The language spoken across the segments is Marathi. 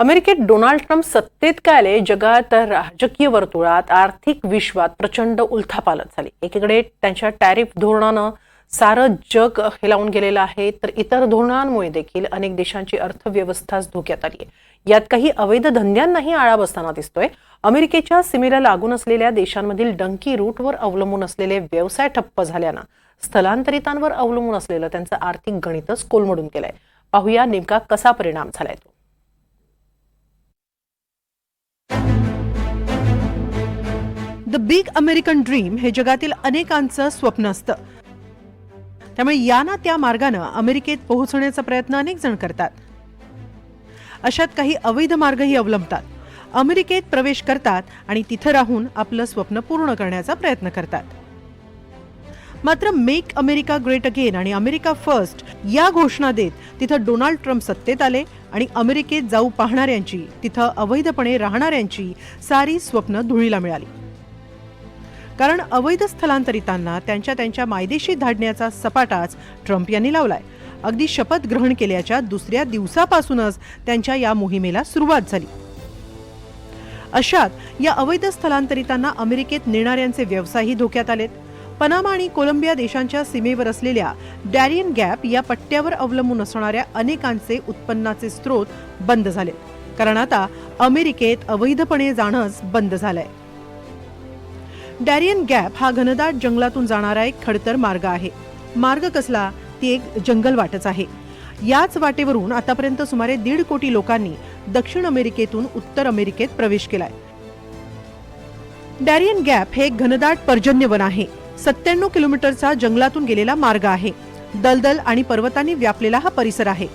अमेरिकेत डोनाल्ड ट्रम्प सत्तेत काय आले? जगात राजकीय वर्तुळात आर्थिक विश्वात प्रचंड उलथापालत झाली. एकीकडे त्यांच्या टॅरिफ धोरणानं सारं जग हेलावून गेलेलं आहे तर इतर धोरणांमुळे देखील अनेक देशांची अर्थव्यवस्थाच धोक्यात आली आहे. यात काही अवैध धंद्यांनाही आळा बसताना दिसतोय. अमेरिकेच्या सीमेला लागून असलेल्या देशांमधील डंकी रूटवर अवलंबून असलेले व्यवसाय ठप्प झाल्यानं स्थलांतरितांवर अवलंबून असलेलं त्यांचं आर्थिक गणितच कोलमडून गेलंय. पाहूया नेमका कसा परिणाम झालाय तो. द बिग अमेरिकन ड्रीम हे जगातील अनेकांचं स्वप्न असतं. त्यामुळे या ना त्या मार्गानं अमेरिकेत पोहोचण्याचा प्रयत्न अनेक जण करतात. अशात काही अवैध मार्गही अवलंबतात. अमेरिकेत प्रवेश करतात आणि तिथं राहून आपलं स्वप्न पूर्ण करण्याचा प्रयत्न करतात. मात्र मेक अमेरिका ग्रेट अगेन आणि अमेरिका फर्स्ट या घोषणा देत तिथं डोनाल्ड ट्रम्प सत्तेत आले आणि अमेरिकेत जाऊ पाहणाऱ्यांची तिथं अवैधपणे राहणाऱ्यांची सारी स्वप्न धुळीला मिळाली. कारण अवैध स्थलांतरितांना त्यांच्या त्यांच्या मायदेशी धाडण्याचा सपाटाच ट्रम्प यांनी लावलाय. अगदी शपथ ग्रहण केल्याच्या दुसऱ्या दिवसापासूनच त्यांच्या या मोहिमेला सुरुवात झाली. अशात या अवैध स्थलांतरितांना अमेरिकेत नेणाऱ्यांचे व्यवसायही धोक्यात आलेत. पनामा आणि कोलंबिया देशांच्या सीमेवर असलेल्या डॅरियन गॅप या पट्ट्यावर अवलंबून असणाऱ्या अनेकांचे उत्पन्नाचे स्रोत बंद झाले कारण आता अमेरिकेत अवैधपणे जाणंच बंद झालंय. डॅरियन गॅप हा घनदाट जंगलातून जाणारा एक खडतर मार्ग आहे. मार्ग कसला? ती एक जंगल वाटच आहे. याच वाटेवरून आतापर्यंत सुमारे दीड कोटी लोकांनी दक्षिण अमेरिकेतून उत्तर अमेरिकेत प्रवेश केलाय. डॅरियन गॅप हे एक घनदाट पर्जन्यवन आहे. सत्त्याण्णव किलोमीटरचा जंगलातून गेलेला मार्ग आहे. दलदल आणि पर्वतांनी व्यापलेला हा परिसर आहे.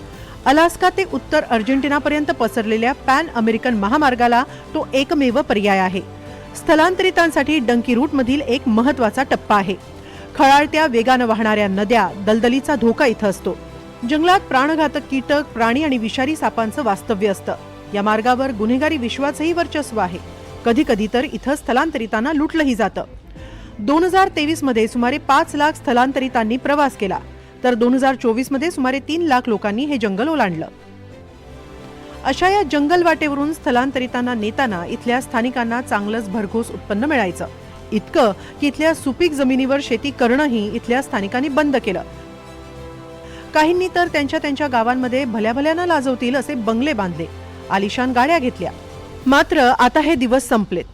अलास्का ते उत्तर अर्जेंटिनापर्यंत पसरलेल्या पॅन अमेरिकन महामार्गाला तो एकमेव पर्याय आहे. स्थलांतरितांसाठी डंकी रूटमधील एक महत्त्वाचा टप्पा आहे. खळाळत्या वेगानं वाहणाऱ्या नद्या दलदलीचा धोका इथं असतो. जंगलात प्राणघातक कीटक प्राणी आणि विषारी सापांचं वास्तव्य असतं. या मार्गावर गुन्हेगारी विश्वाचंही वर्चस्व आहे. कधी कधी तर इथं स्थलांतरितांना लुटलंही जातं. दोन हजार तेवीसमध्ये सुमारे पाच लाख स्थलांतरितांनी प्रवास केला. तर दोन हजार चोवीसमध्ये सुमारे तीन लाख लोकांनी हे जंगल ओलांडलं. अशा या जंगल वाटेवरून स्थलांतरितांना नेताना इथल्या स्थानिकांना चांगलंच भरघोस उत्पन्न मिळायचं. इतकं की इथल्या सुपीक जमिनीवर शेती करणंही इथल्या स्थानिकांनी बंद केलं. काहींनी तर त्यांच्या त्यांच्या गावांमध्ये भल्या भल्यानं लाजवतील असे बंगले बांधले. आलिशान गाड्या घेतल्या. मात्र आता हे दिवस संपलेत.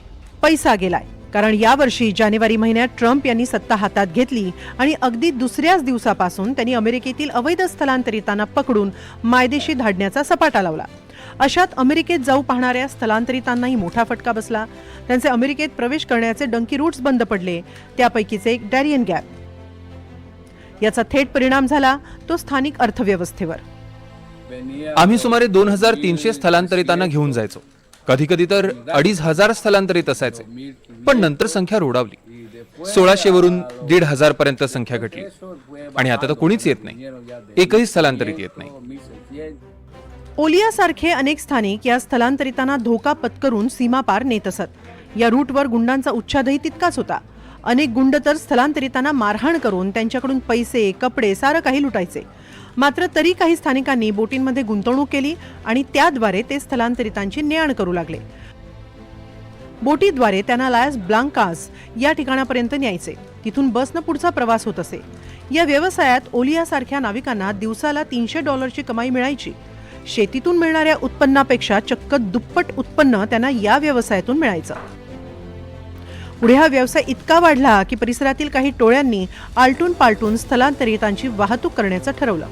पैसा गेलाय. कारण यावर्षी जानेवारी महिन्यात ट्रम्प यांनी सत्ता हातात घेतली आणि अगदी दुसऱ्याच दिवसापासून त्यांनी अमेरिकेतील अवैध स्थलांतरितांना पकडून मायदेशी धाडण्याचा सपाटा लावला. अशात अमेरिकेत जाऊ पाहणाऱ्या स्थलांतरितांनाही मोठा फटका बसला. त्यांचे अमेरिकेत प्रवेश करण्याचे डंकी रूट्स बंद पडले. त्यापैकीचे एक डॅरियन गॅप. याचा थेट परिणाम झाला तो स्थानिक अर्थव्यवस्थेवर. आम्ही सुमारे दोन हजार तीनशे स्थलांतरितांना घेऊन जायचो. कधी कधी तर अडीच हजार स्थलांतरित असायचे. पण नंतर संख्या रोडावली सोळाशे वरून दीड हजार पर्यंत संख्या घटली. आणि आता तर कुणीच येत नाही. एकही स्थलांतरित येत नाही. ओलियासारखे अनेक स्थानिक या स्थलांतरितांना धोका पत्करून सीमा पार नेत असत. या रूटवर गुंडांचा उच्छादही तितकाच होता. अनेक गुंड तर स्थलांतरितांना मारहाण करून त्यांच्याकडून पैसे कपडे सारं काही लुटायचे. मात्र तरी काही स्थानिकांनी बोटींमध्ये गुंतवणूक केली आणि त्याद्वारे ते स्थलांतरितांची ने आण करू लागले. बोटीद्वारे त्यांना लायस ब्लांकास या ठिकाणापर्यंत न्यायचे. तिथून बसनं पुढचा प्रवास होत असे. या व्यवसायात ओलियासारख्या नाविकांना दिवसाला तीनशे डॉलरची कमाई मिळायची. शेतीतून मिळणाऱ्या उत्पन्नापेक्षा चक्क दुप्पट उत्पन्न त्यांना या व्यवसायातून मिळायचं. पुढे हा व्यवसाय इतका वाढला की परिसरातील काही टोळ्यांनी आलटून पालटून स्थलांतरितांची वाहतूक करण्याचं ठरवलं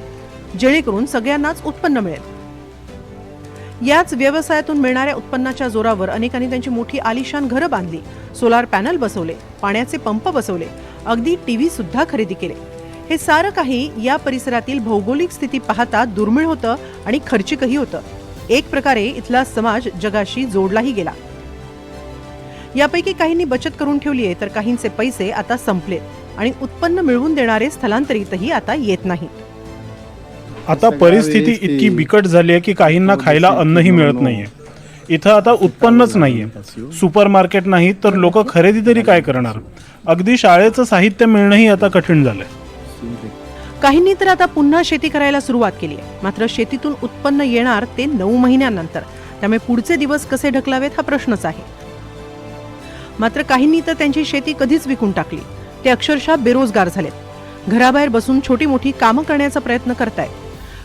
जेणेकरून सगळ्यांनाच उत्पन्न मिळेल. याच व्यवसायातून मिळणाऱ्या उत्पन्नाच्या जोरावर अनेकांनी त्यांची मोठी आलिशान घरं बांधली सोलार पॅनल बसवले पाण्याचे पंप बसवले अगदी टीव्ही सुद्धा खरेदी केले. हे सारं काही या परिसरातील भौगोलिक स्थिती पाहता दुर्मिळ होतं आणि खर्चिकही होतं. एक प्रकारे इथला समाज जगाशी जोडलाही गेला. यापैकी काहींनी बचत करून ठेवली आहे तर काहींचे पैसे आता संपलेत आणि उत्पन्न मिळवून देणारे स्थलांतरितही आता येत नाहीत आता परिस्थिती इतकी बिकट झाली आहे की काहींना खायला अन्नही मिळत नाहीये. इथं आता उत्पन्नच नाहीये. सुपर मार्केट नाही तर लोक खरेदी तरी काय करणार? अगदी शाळेचं साहित्य मिळणंही आता कठीण झालंय. काहींनी तर आता पुन्हा शेती करायला सुरुवात केली आहे. मात्र शेतीतून उत्पन्न येणार ते नऊ महिन्यानंतर. त्यामुळे पुढचे दिवस कसे ढकलावेत हा प्रश्नच आहे. मात्र काहींनी तर त्यांची शेती कधीच विकून टाकली. ते अक्षरशः बेरोजगार झालेत. घराबाहेर बसून छोटी मोठी कामं करण्याचा प्रयत्न करतायत.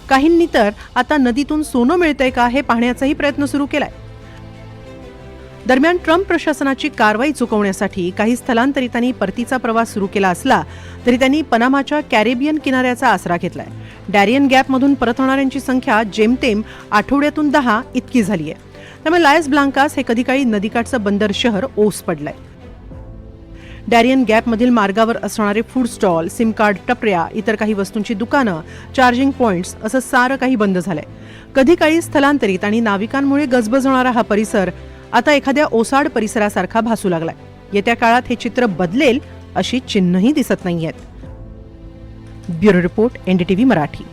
काहींनी तर आता नदीतून सोनं मिळतंय का हे पाहण्याचाही प्रयत्न सुरू केलाय. दरम्यान ट्रम्प प्रशासनाची कारवाई चुकवण्यासाठी काही स्थलांतरितांनी परतीचा प्रवास सुरू केला असला तरी त्यांनी पनामाच्या कॅरेबियन किनाऱ्याचा आसरा घेतलाय. डॅरियन गॅपमधून परतवणाऱ्यांची संख्या जेमतेम आठवड्यातून दहा इतकी झाली आहे त्यामुळे लायस ब्लांकास हे कधी काळी नदीकाठचं बंदर शहर ओस पडलंय. डॅरियन गॅपमधील मार्गावर असणारे फूड स्टॉल सिम कार्ड टपऱ्या इतर काही वस्तूंची दुकानं चार्जिंग पॉइंट्स असं सारं काही बंद झालंय. कधी काळी स्थलांतरित आणि नाविकांमुळे गजबजणारा हा परिसर आता एखाद्या ओसाड परिसरासारखा भासू लागलाय. येत्या काळात हे चित्र बदलेल अशी चिन्हही दिसत नाहीयेत. Bureau report NDTV Marathi.